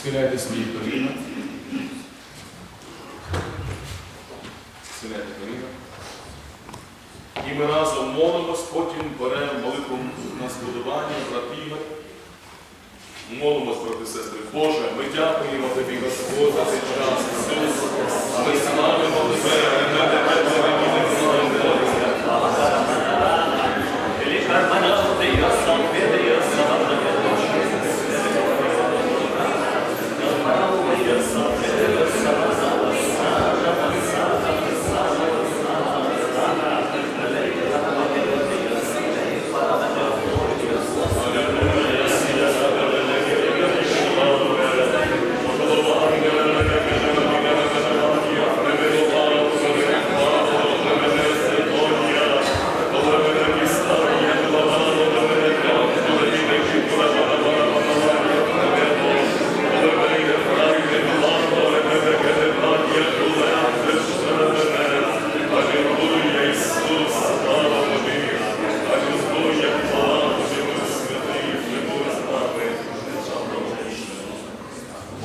Схиляйте свої коліна. Схиляйте коліна. І ми разом молимось, потім беремо молитву на збудування, брат Ігор. Молимось, брати сестри. Боже, ми дякуємо тобі, Господь, за цей час. Ми славимо тебе, ми тебе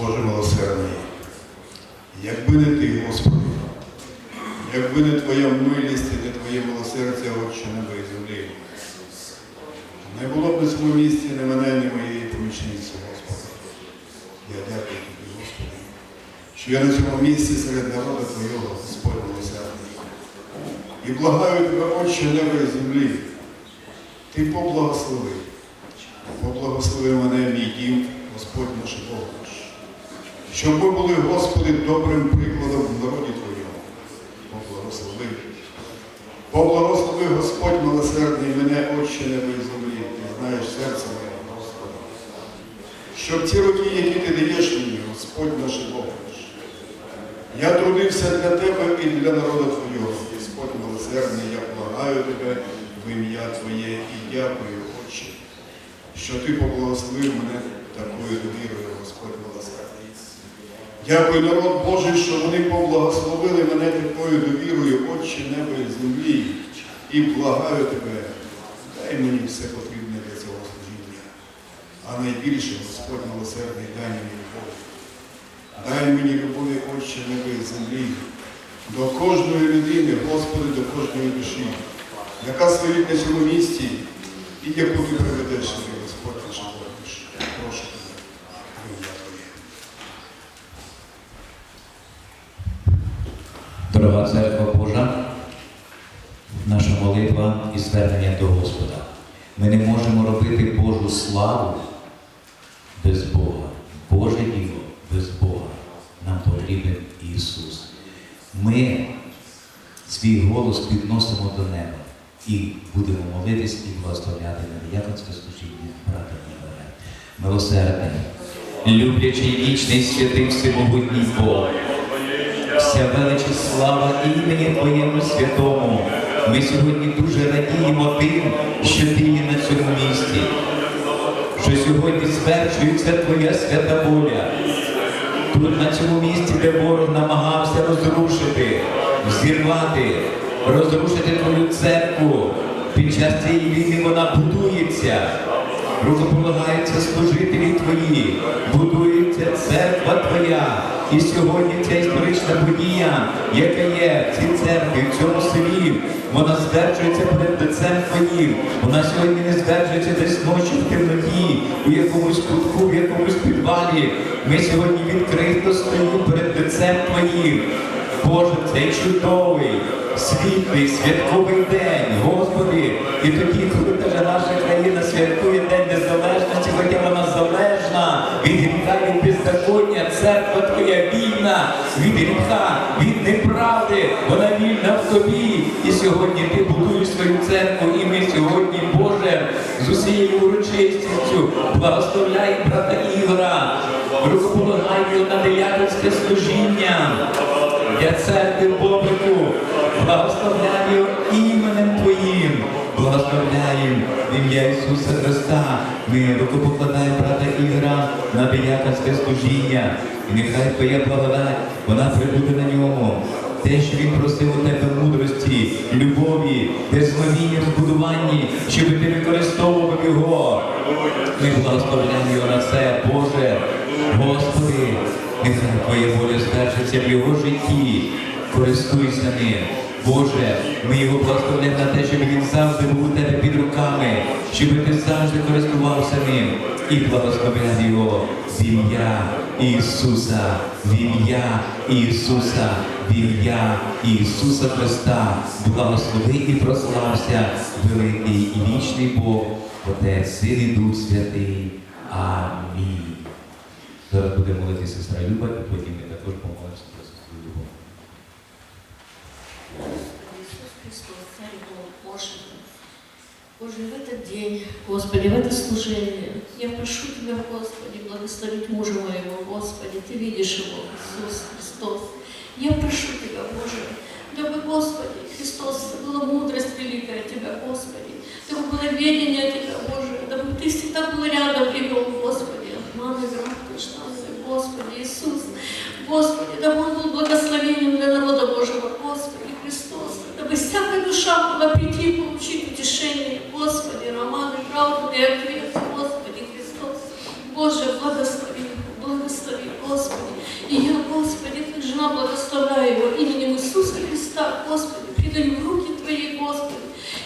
Боже милосердний, якби не ти, Господи, якби не Твоя милість і не Твоє милосердя, Отче неба і землі, не було б на цьому місці ні мене, ні моєї помічниці, Господи. Я дякую тобі, Господи, що я на цьому місці серед народу Твого, Господь милосердний. І благаю тебе, Отче неба і землі, ти поблагослови, поблагослови мене, мій дім, Господь наш Бог наш. Щоб ми були, Господи, добрим прикладом в народі Твоєму. Поблагослови. Поблагослови, Господь милосердний, мене, Отче неба і землі, ти знаєш серце моє, Господи. Щоб ці роки, які ти даєш мені, Господь наш Бог наш. Я трудився для Тебе і для народу Твого. Господь милосердний, я благаю Тебе в ім'я Твоє і дякую, Отче, що Ти поблагословив мене такою довірою, Господь милосердний. Дякую, народ Божий, що вони поблагословили мене такою довірою, Отче неба і землі, і благаю Тебе, дай мені все потрібне для цього служіння. А найбільше, Господь милосердний, дай мені любов. Дай мені любові, Отче неба і землі, до кожної людини, Господи, до кожної душі, яка стоїть на цьому місці і яку ти приведеш собі, Господь наш Бог. Прошу. Дорога церква Божа, наша молитва і звернення до Господа. Ми не можемо робити Божу славу без Бога. Боже Діло без Бога. Нам потрібен Ісус. Ми свій голос підносимо до неба і будемо молитись і благословляти на дияконське служіння брата Ігоря. Милосердний, люблячий вічний святий всемогутній Бог. Вся велич слава імені Твоєму святому. Ми сьогодні дуже радіємо тим, що ти є на цьому місці, що сьогодні звершується Твоя свята воля. Тут на цьому місці, де ворог намагався розрушити, взірвати, розрушити Твою церкву. Під час цієї війни вона будується. Рукополагаються служителі Твої, будується церква Твоя. І сьогодні ця історична подія, яка є в цій церкві, в цьому селі, вона стверджується перед лицем Твоїм. Вона сьогодні не стверджується десь ночі в темноті, у якомусь кутку, в якомусь підвалі. Ми сьогодні відкрито стоїмо перед лицем Твоїм. Боже, цей чудовий, світлий, святковий день, Господи, і тоді, коли каже, наша країна святкує День Незалежності, хоча вона залежна від гріха, від беззаконня, церква Твоя вільна від гріха, від неправди, вона вільна в тобі. І сьогодні ти будуєш свою церкву, і ми сьогодні, Боже, з усією урочистістю благословляй брата Ігора, рукополагай його на дияконське служіння. Я церкви Бобрику, благословляю іменем Твоїм, благословляємо в ім'я Ісуса Христа. Ми рукопокладаємо брата Ігора на дияконське служіння. І нехай Твоя благодать, вона прибуде на ньому. те, що він просив у тебе мудрості, любові, дерзновіння в щоб ти використовував його. Ми благословляємо його на це, Боже. Господи, нехай Твоя воля звершиться в його житті. Користуйся ним. Боже, ми його благословляємо на те, щоб він завжди був у тебе під руками, щоб ти завжди користувався ним і благословляв його в ім'я Ісуса, в ім'я Ісуса, в ім'я Ісуса Христа. Благослови і прослався великий і вічний Бог, Отець, Син і Дух Святий. Амінь. Зараз буде молити сестра Люба, і потім ми також помолимося про сестру Любов. Иисус Христос, Царь Бог. Боже, в этот день, Господи, в это служение, я прошу Тебя, Господи, благословить мужа моего, Господи, Ты видишь его, Иисус Христос. Я прошу Тебя, Боже, дабы, Господи, Христос, была мудрость великая Тебя, Господи, дабы было ведение Тебя, Боже, дабы Ты всегда был рядом и вел, Господи, мамы, громко, штаны, Господи, Иисус, Господи, дабы Он был благословением для народа Божьего, Господи, Христос, дабы всякая душа могла прийти и получить утешение, Господи, романы, правду и ответ, Господи, Христос. Боже, благослови его, благослови, Господи. И я, Господи, как жена благословляю его именем Иисуса Христа, Господи, предаю в руки Твои, Господи,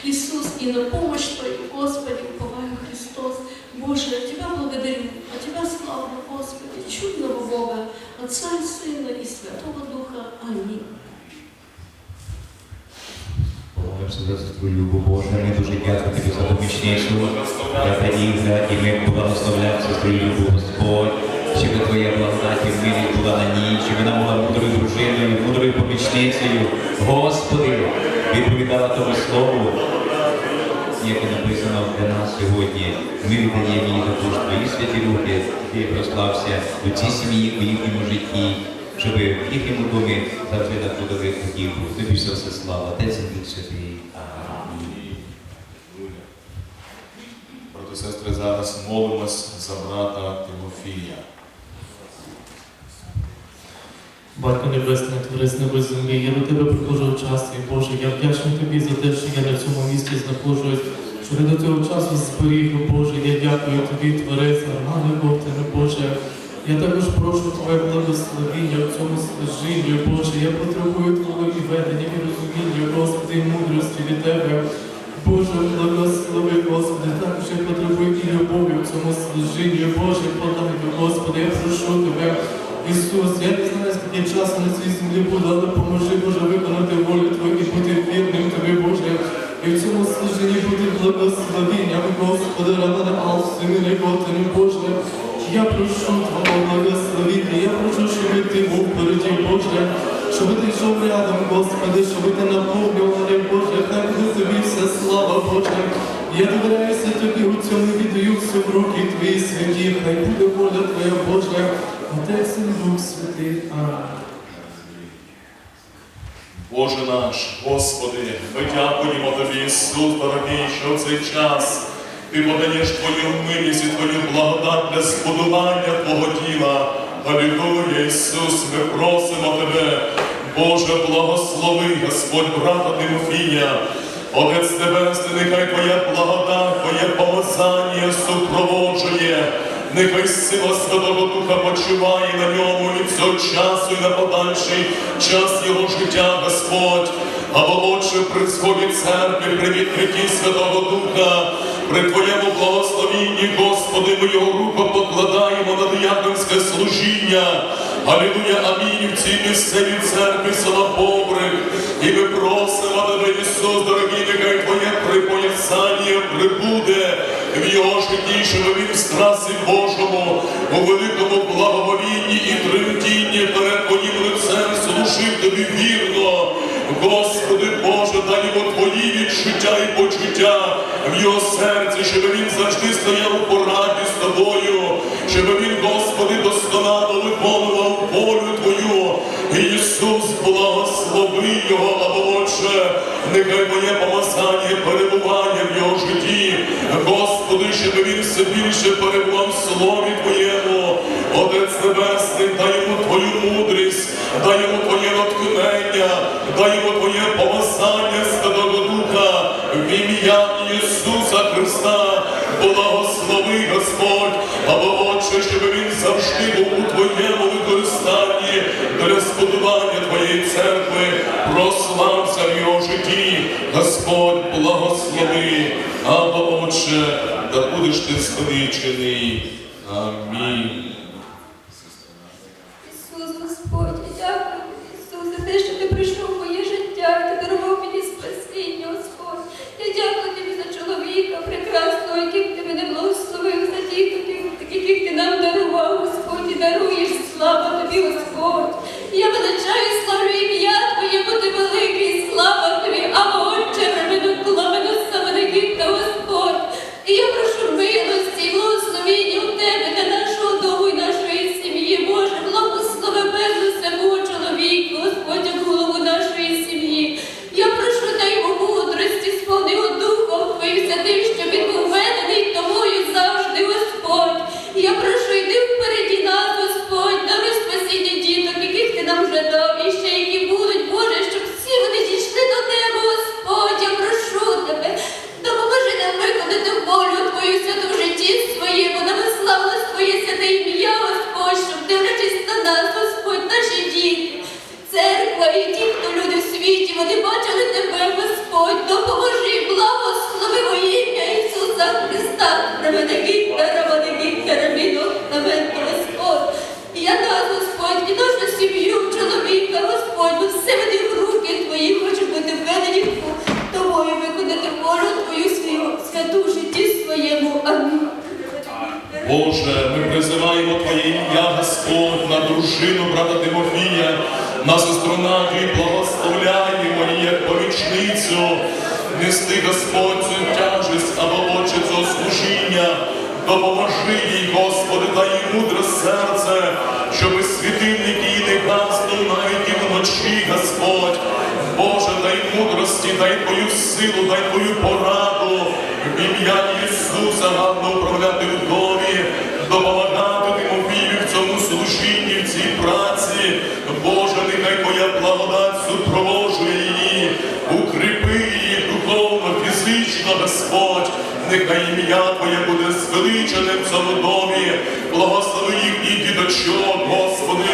Иисус, и на помощь Твою, Господи, уповаю Христос. Боже, я Тебя благодарю, а Тебя славлю, Господи, чудного Бога, Отца и Сына и Святого Духа. Аминь. За сестру Любу Боже, ми дуже дякуємо тобі за помічницю, брата Ігра, і ми благословляємо сестру Любу Господь, щоб Твоя благодать і милість була на ній, щоб вона була мудрою дружиною, мудрою помічницею. Господи, відповідала тому слову, яке для нас сьогодні. Ми віддаємо їй також твої святі руки, ти прослався у цій сім'ї, у їхньому житті, щоб в їхньому домі завжди так будових хотів. Тобі все все слава, Отець і Дух Святий. Амінь. Брати сестри, зараз молимось за брата Тимофія. Батько Небесний, Творець неба і землі, я до тебе приходжу в час, і Боже, я вдячний тобі за те, що я на цьому місці знаходжусь, що до цього часу зберіг, Боже, я дякую тобі, Творець, Армане Богдане, Боже. Я також прошу Твоє благословіння в цьому служінні, Боже, я потребую Твого і ведення, і розуміння, Господи, і мудрості від Тебе. Боже, благослови, Господи, також я потребую і любові в цьому служінні, Боже, подай, Господи, я прошу Тебе. Ісус, я не знаю, скільки часу на цій землі буде, але поможи, Боже, виконати волю Твою і бути вірним Тобі, Боже. І в цьому служенні бути благословенням, Господи, раване Алсимине, Господи, Боже. Я прошу Твого благословіння, я прошу, щоб Ти був впереді, Боже, щоб Ти йшов рядом, Господи, щоб Ти наповнював Боже, хай буде Тобі вся слава, Боже. Я довіряюся Тобі у цьому віддаю все в руки Твої святі, хай буде воля Твоя, Боже. Отець і Дух Святий. Амінь. Боже наш, Господи, ми дякуємо Тобі, Ісус, дорогий, що в цей час Ти подаєш Твою милість і Твою благодать для збудування Твого тіла. Алілуя, Ісус, ми просимо Тебе, Боже, благослови, Господь, брата Тимофія. Отець Небесний, нехай Твоя благодать, Твоє помазання супроводжує. Нехай сила Святого Духа почуває на ньому від цього часу і на подальший час його життя, Господь. А молодше при сході церкви, при відкритті Святого Духа, при Твоєму благословінні, Господи, ми його руку покладаємо на дияконське служіння. Алілуя, амінь в цій місцевій церкві села Бобрик. І ми просимо Тебе, Ісус, дорогий, нехай Твоє припоясання прибуде в його житті, він в страсі Божому, у великому благоволінні і тремтінні перед Твоїм лицем служив Тобі вірно. Господи Боже, дай йому Твої відчуття і почуття в його серці, щоб він завжди стояв Тобою, щоб він, Господи, досконало виконував волю Твою. Ісус, благослови його, або Отче, нехай Твоє помазання, перебування в його житті. Господи, щоб він все більше перебував в Слові Твоєму. Отець Небесний, дай йому Твою мудрість, дай йому Твоє натхнення, дай йому Твоє помазання Святого Духа в ім'я Ісуса Христа. Благослови Господь, або Отче, щоб він завжди був у Твоєму використанні для сподобання Твоєї церкви, прослався в його житті. Господь, благослови, або Отче, да будеш ти звеличений. Амінь. Ісус, Господь, я дякую, тобі, Ісус, за те, що ти прийшов в моє життя, і ти дарував мені спасіння, Господь. Я дякую тобі за чоловіка прекрасного, яким ти мене благословив, за ті, яких ти нам дарував, Господь, і даруєш. Слава тобі, Господь. Я величаю Тимофія, на сестру Надію, благословляємо як помічницю, нести Господь цю тяжесть або очі цього служіння. Допоможи їй, Господи, дай їй мудре серце, щоб світильники її не гаснув навіть і вночі, Господь. Боже, дай мудрості, дай Твою силу, дай Твою пораду. В ім'я Ісуса гарно управляти в домі, допомагати ім'я Твоє буде звеличене в цьому домі. Благослови їхніх діточок, Господи,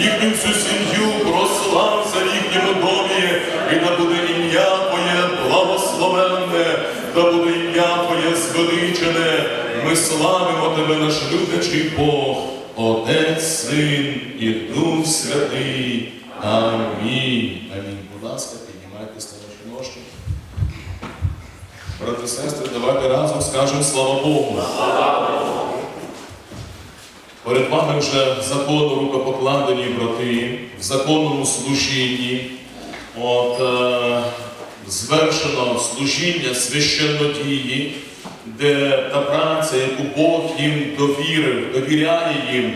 їхню всю сім'ю, прослався в їхньому домі, і да буде ім'я Твоє благословенне, да буде ім'я Твоє звеличене. Ми славимо Тебе, наш люблячий Бог, Отець, Син і Дух Святий. Амінь. Амінь. Будь ласка, Брати і сестри, давайте разом скажемо слава Богу. Перед вами вже законно рукопокладені брати в законному служінні. От, е, звершено служіння священнодії, де та праця, яку Бог їм довірив, довіряє їм.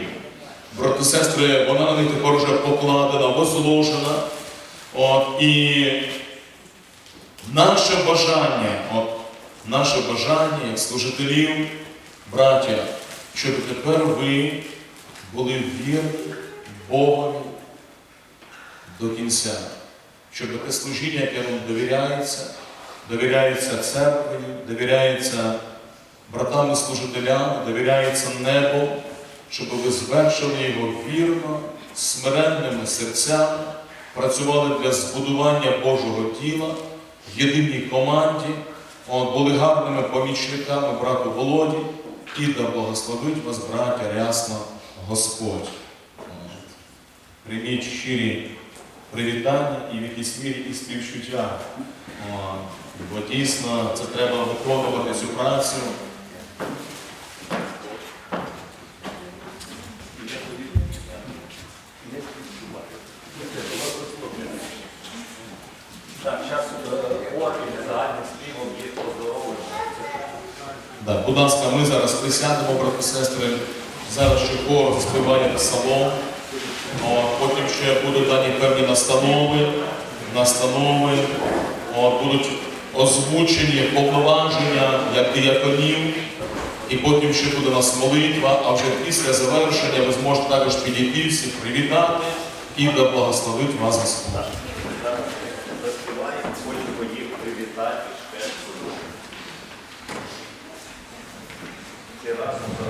Брати і сестри, вона на них тепер вже покладена, возложена. От, і Наше бажання, от, наше бажання як служителів, браття, щоб тепер ви були вірні Богові до кінця, щоб те служіння, яке вам довіряється, довіряється церкві, довіряється братами-служителями, довіряється небу, щоб ви звершили його вірно, смиренними серцями, працювали для збудування Божого тіла в єдиній команді, були гарними помічниками брату Володі, і да благословить вас, браття, рясно Господь. Прийміть щирі привітання і в якійсь мірі і співчуття. Бо дійсно це треба виконувати цю працю. Так, зараз хор і загальним співом їх поздоровуємо. Да, будь ласка, ми зараз присядемо, брати і сестри. Зараз ще хор співає псалом. От, потім ще будуть дані певні настанови, настанови, будуть озвучені повноваження як дияконів і потім ще буде нас молитва, а вже після завершення ви зможете також підійти всіх привітати і да благословить вас Господь. Gracias.